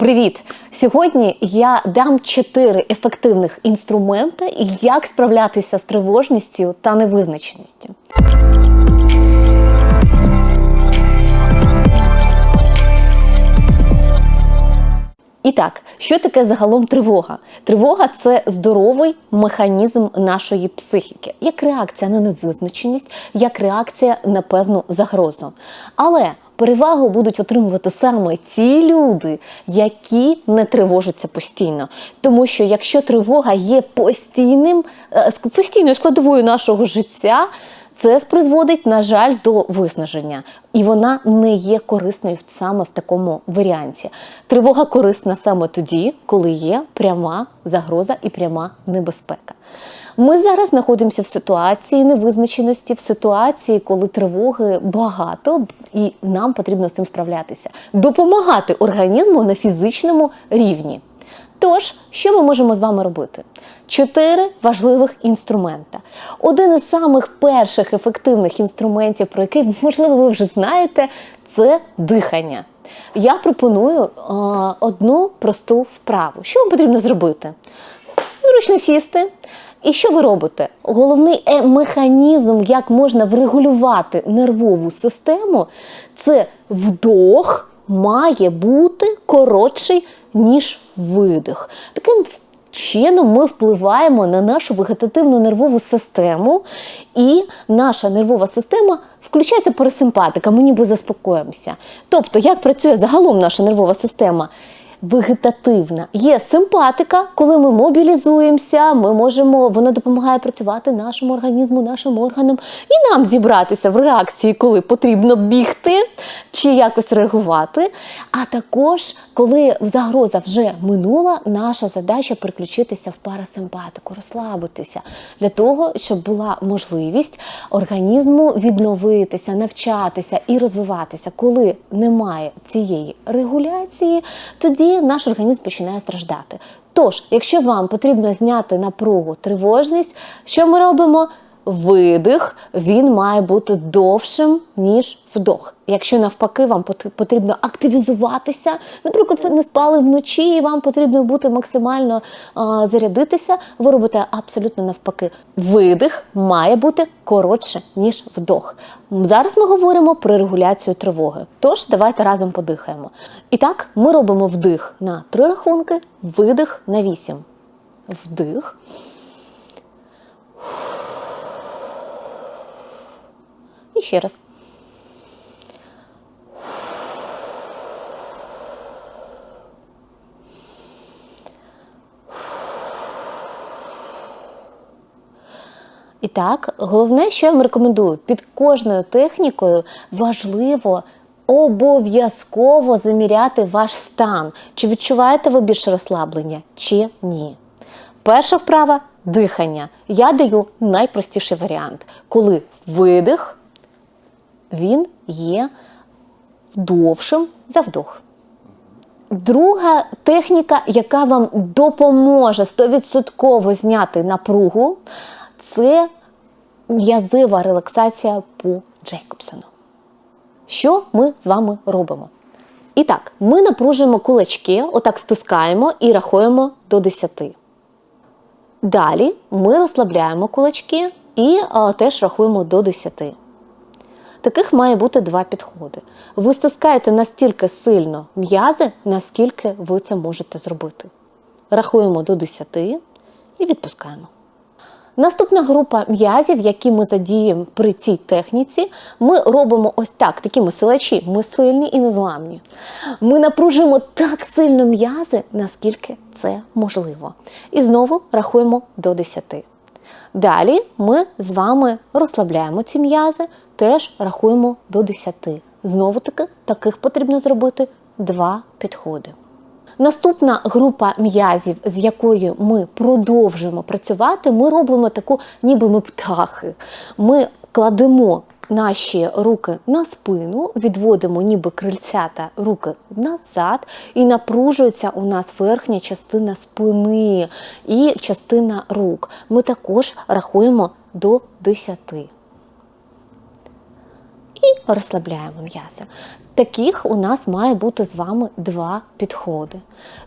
Привіт! Сьогодні я дам чотири ефективних інструменти, як справлятися з тривожністю та невизначеністю. І так, що таке загалом тривога? Тривога це здоровий механізм нашої психіки, як реакція на невизначеність, як реакція на певну загрозу. Але перевагу будуть отримувати саме ті люди, які не тривожаться постійно. Тому що якщо тривога є постійним, е, постійною складовою нашого життя, це призводить, на жаль, до виснаження, і вона не є корисною саме в такому варіанті. Тривога корисна саме тоді, коли є пряма загроза і пряма небезпека. Ми зараз знаходимося в ситуації невизначеності, в ситуації, коли тривоги багато, і нам потрібно з цим справлятися, допомагати організму на фізичному рівні. Тож, що ми можемо з вами робити? Чотири важливих інструмента. Один із самих перших ефективних інструментів, про який, можливо, ви вже знаєте, це дихання. Я пропоную е, одну просту вправу. Що вам потрібно зробити? Зручно сісти. І що ви робите? Головний е- механізм, як можна врегулювати нервову систему, це вдох має бути коротший, ніж видих. Таким чином ми впливаємо на нашу вегетативну нервову систему, і наша нервова система включається парасимпатика, ми ніби заспокоїмося. Тобто, як працює загалом наша нервова система? Вегетативна є симпатика, коли ми мобілізуємося, ми можемо, вона допомагає працювати нашому організму, нашим органам і нам зібратися в реакції, коли потрібно бігти чи якось реагувати. А також, коли загроза вже минула, наша задача переключитися в парасимпатику, розслабитися для того, щоб була можливість організму відновитися, навчатися і розвиватися. Коли немає цієї регуляції, тоді наш організм починає страждати. Тож, якщо вам потрібно зняти напругу, тривожність, що ми робимо? Видих він має бути довшим, ніж вдох. Якщо навпаки вам пот- потрібно активізуватися, наприклад, ви не спали вночі, і вам потрібно бути максимально а, зарядитися, ви робите абсолютно навпаки. Видих має бути коротше, ніж вдох. Зараз ми говоримо про регуляцію тривоги. Тож давайте разом подихаємо. І так, ми робимо вдих на три рахунки, видих на вісім. Вдих. І ще раз. І так, головне, що я вам рекомендую, під кожною технікою важливо обов'язково заміряти ваш стан. Чи відчуваєте ви більше розслаблення, чи ні. Перша вправа дихання. Я даю найпростіший варіант, коли видих він є довшим за вдох. Друга техніка, яка вам допоможе 100% зняти напругу, це м'язива релаксація по Джейкобсону. Що ми з вами робимо? І так, ми напружуємо кулачки, отак стискаємо і рахуємо до 10. Далі ми розслабляємо кулачки і а, теж рахуємо до 10. Таких має бути два підходи. Ви стискаєте настільки сильно м'язи, наскільки ви це можете зробити. Рахуємо до 10 і відпускаємо. Наступна група м'язів, які ми задіємо при цій техніці, ми робимо ось так, такі ми силачі, ми сильні і незламні. Ми напружуємо так сильно м'язи, наскільки це можливо. І знову рахуємо до 10. Далі ми з вами розслабляємо ці м'язи, теж рахуємо до 10. Знову таки, таких потрібно зробити два підходи. Наступна група м'язів, з якою ми продовжуємо працювати, ми робимо таку, ніби ми птахи. Ми кладемо наші руки на спину, відводимо ніби крильцята руки назад, і напружується у нас верхня частина спини і частина рук. Ми також рахуємо до 10 і розслабляємо м'язи. Таких у нас має бути з вами два підходи.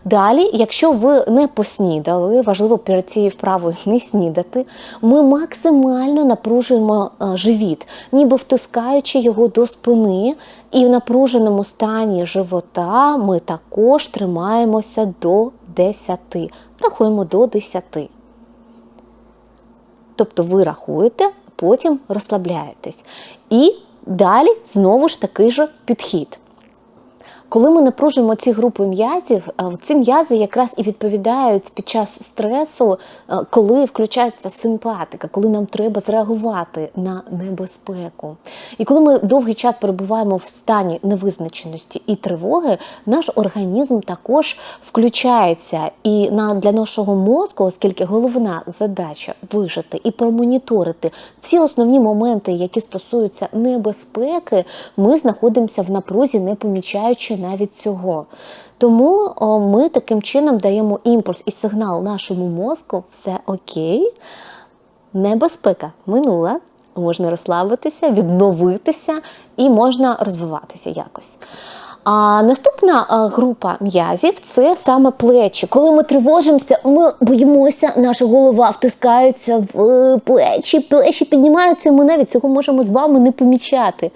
Далі, якщо ви не поснідали, важливо перед цією вправою не снідати, ми максимально напружуємо е, живіт, ніби втискаючи його до спини, і в напруженому стані живота ми також тримаємося до 10. Рахуємо до 10. Тобто ви рахуєте, потім розслабляєтесь. І далі знову ж такий же підхід. Коли ми напружуємо ці групи м'язів, е, ці м'язи якраз і відповідають під час стресу, е, коли включається симпатика, коли нам треба зреагувати на небезпеку. І коли ми довгий час перебуваємо в стані невизначеності і тривоги, наш організм також включається. І на для нашого мозку, оскільки головна задача вижити і промоніторити всі основні моменти, які стосуються небезпеки, ми знаходимося в напрузі, не помічаючи навіть цього. Тому ми таким чином даємо імпульс і сигнал нашому мозку, все окей, небезпека минула, можна розслабитися, відновитися і можна розвиватися якось. А наступна група м'язів це саме плечі. Коли ми тривожимося, ми боїмося, наша голова втискається в е, плечі, плечі піднімаються, і ми навіть цього можемо з вами не помічати.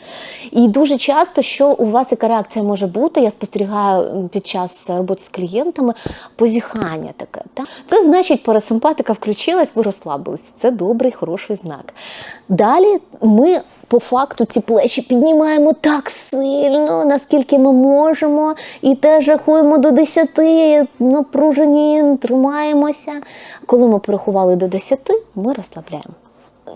І дуже часто, що у вас яка реакція може бути, я спостерігаю під час роботи з клієнтами позіхання таке. Та? Це значить, парасимпатика включилась, ви розслабились. Це добрий, хороший знак. Далі ми по факту ці плечі піднімаємо так сильно, наскільки ми можемо, і теж рахуємо до 10, напружені, тримаємося. Коли ми порахували до 10, ми розслабляємо.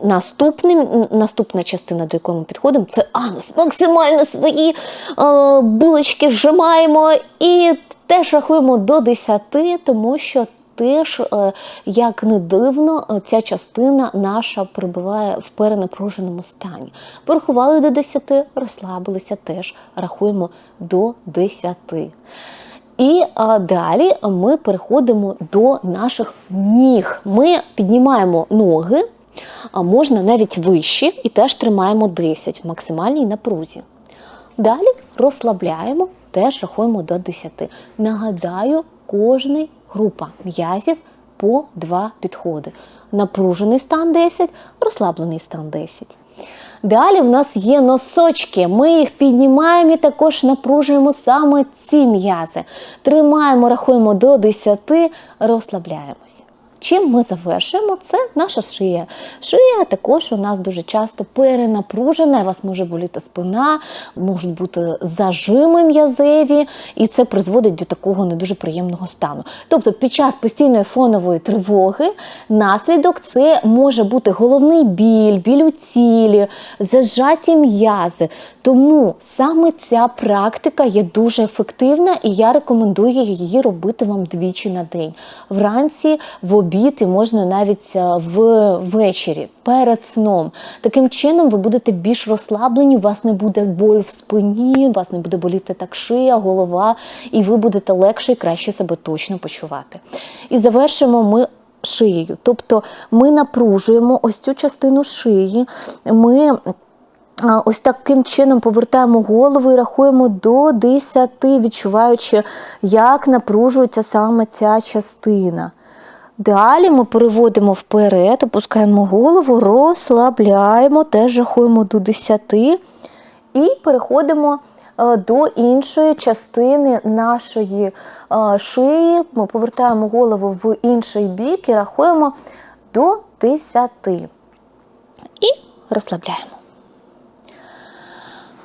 Наступним, наступна частина, до якої ми підходимо, це анус. Максимально свої е, булочки зжимаємо і теж рахуємо до 10, тому що теж, е, як не дивно, е, ця частина наша перебуває в перенапруженому стані. Порахували до 10, розслабилися теж, рахуємо до 10. І а, далі ми переходимо до наших ніг. Ми піднімаємо ноги, а можна навіть вище, і теж тримаємо 10 в максимальній напрузі. Далі розслабляємо, теж рахуємо до 10. Нагадаю, кожна група м'язів по два підходи. Напружений стан 10, розслаблений стан 10. Далі в нас є носочки. Ми їх піднімаємо і також напружуємо саме ці м'язи. Тримаємо, рахуємо до 10, розслабляємось. Чим ми завершуємо, це наша шия. Шия також у нас дуже часто перенапружена, у вас може боліти спина, можуть бути зажими м'язеві, і це призводить до такого не дуже приємного стану. Тобто, під час постійної фонової тривоги наслідок це може бути головний біль, біль у тілі, зажаті м'язи. Тому саме ця практика є дуже ефективна, і я рекомендую її робити вам двічі на день. Вранці, в обід і можна навіть е, ввечері, перед сном. Таким чином ви будете більш розслаблені, у вас не буде боль в спині, у вас не буде боліти так шия, голова, і ви будете легше і краще себе точно почувати. І завершимо ми. Шиєю, тобто ми напружуємо ось цю частину шиї, ми ось таким чином повертаємо голову і рахуємо до 10, відчуваючи, як напружується саме ця частина. Далі ми переводимо вперед, опускаємо голову, розслабляємо, теж рахуємо до 10 і переходимо е, до іншої частини нашої е, шиї. Ми повертаємо голову в інший бік і рахуємо до 10. І розслабляємо.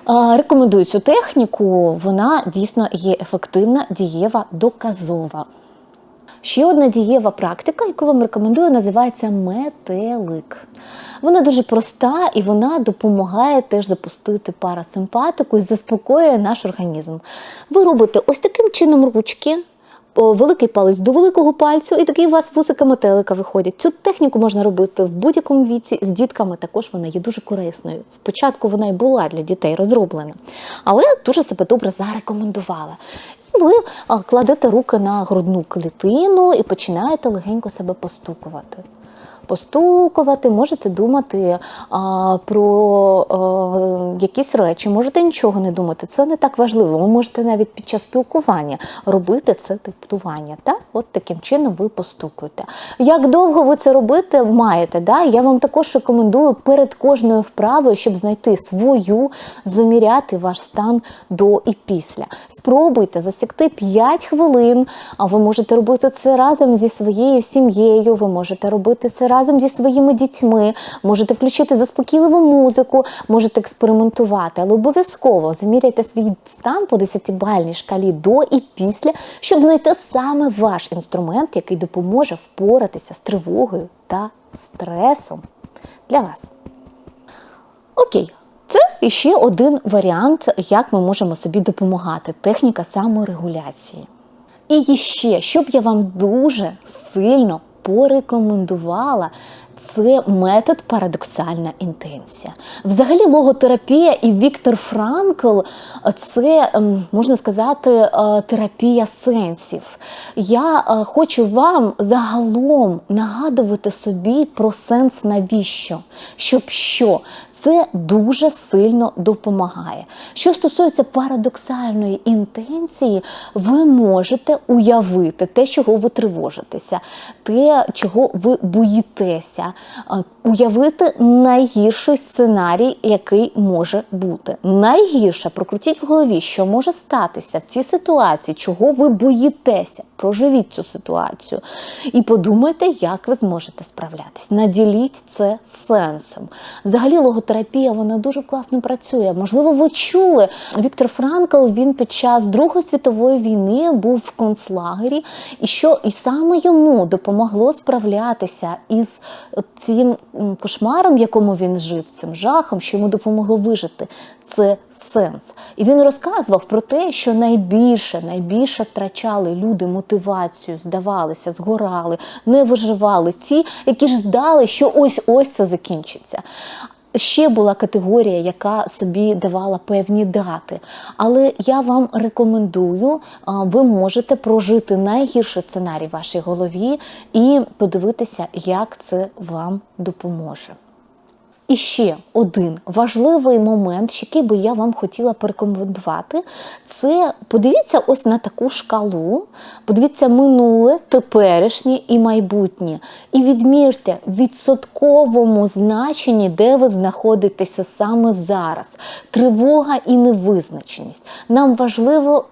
Е, Рекомендую цю техніку, вона дійсно є ефективна, дієва, доказова. Ще одна дієва практика, яку вам рекомендую, називається метелик. Вона дуже проста і вона допомагає теж запустити парасимпатику і заспокоює наш організм. Ви робите ось таким чином ручки. Великий палець до великого пальцю, і такий у вас вусика метелика виходять. Цю техніку можна робити в будь-якому віці з дітками. Також вона є дуже корисною. Спочатку вона і була для дітей розроблена, але дуже себе добре зарекомендувала. Ви кладете руки на грудну клітину і починаєте легенько себе постукувати. Постукувати, можете думати а, про а, якісь речі, можете нічого не думати. Це не так важливо. Ви можете навіть під час спілкування робити це диктування. Так? От таким чином ви постукуєте. Як довго ви це робити маєте? Да? Я вам також рекомендую перед кожною вправою, щоб знайти свою, заміряти ваш стан до і після. Спробуйте засікти 5 хвилин, а ви можете робити це разом зі своєю сім'єю, ви можете робити це разом зі своїми дітьми, можете включити заспокійливу музику, можете експериментувати, але обов'язково заміряйте свій стан по 10-бальній шкалі до і після, щоб знайти саме ваш інструмент, який допоможе впоратися з тривогою та стресом для вас. Окей, це іще один варіант, як ми можемо собі допомагати. Техніка саморегуляції. І ще, що б я вам дуже сильно порекомендувала, це метод парадоксальна інтенція. Взагалі, логотерапія і Віктор Франкл це ем, можна сказати е, терапія сенсів. Я е, хочу вам загалом нагадувати собі про сенс навіщо, щоб що. Це дуже сильно допомагає. Що стосується парадоксальної інтенції, ви можете уявити те, чого ви тривожитеся, те, чого ви боїтеся, уявити найгірший сценарій, який може бути. Найгірше прокрутіть в голові, що може статися в цій ситуації, чого ви боїтеся. Проживіть цю ситуацію і подумайте, як ви зможете справлятись. Наділіть це сенсом. Взагалі, логотерапія вона дуже класно працює. Можливо, ви чули. Віктор Франкл він під час Другої світової війни був в концлагері, і що і саме йому допомогло справлятися із цим кошмаром, в якому він жив, цим жахом, що йому допомогло вижити. Це сенс. І він розказував про те, що найбільше, найбільше втрачали люди мотивацію, здавалися, згорали, не виживали ті, які ж здали, що ось ось це закінчиться. Ще була категорія, яка собі давала певні дати. Але я вам рекомендую, ви можете прожити найгірший сценарій в вашій голові і подивитися, як це вам допоможе. І ще один важливий момент, який би я вам хотіла порекомендувати, це подивіться ось на таку шкалу, подивіться минуле, теперішнє і майбутнє. І відмірте в відсотковому значенні, де ви знаходитеся саме зараз. Тривога і невизначеність. Нам важливо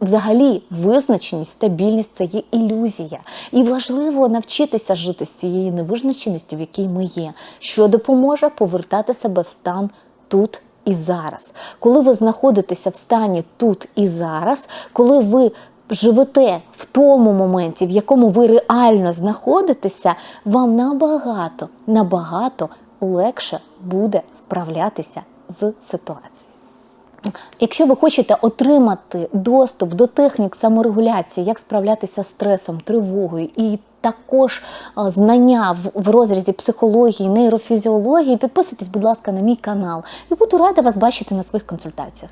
Взагалі, визначеність, стабільність це є ілюзія. І важливо навчитися жити з цією невизначеністю, в якій ми є, що допоможе повертати себе в стан тут і зараз. Коли ви знаходитеся в стані тут і зараз, коли ви живете в тому моменті, в якому ви реально знаходитеся, вам набагато, набагато легше буде справлятися з ситуацією. Якщо ви хочете отримати доступ до технік саморегуляції, як справлятися з стресом, тривогою і також знання в, в розрізі психології, нейрофізіології, підписуйтесь, будь ласка, на мій канал і буду рада вас бачити на своїх консультаціях.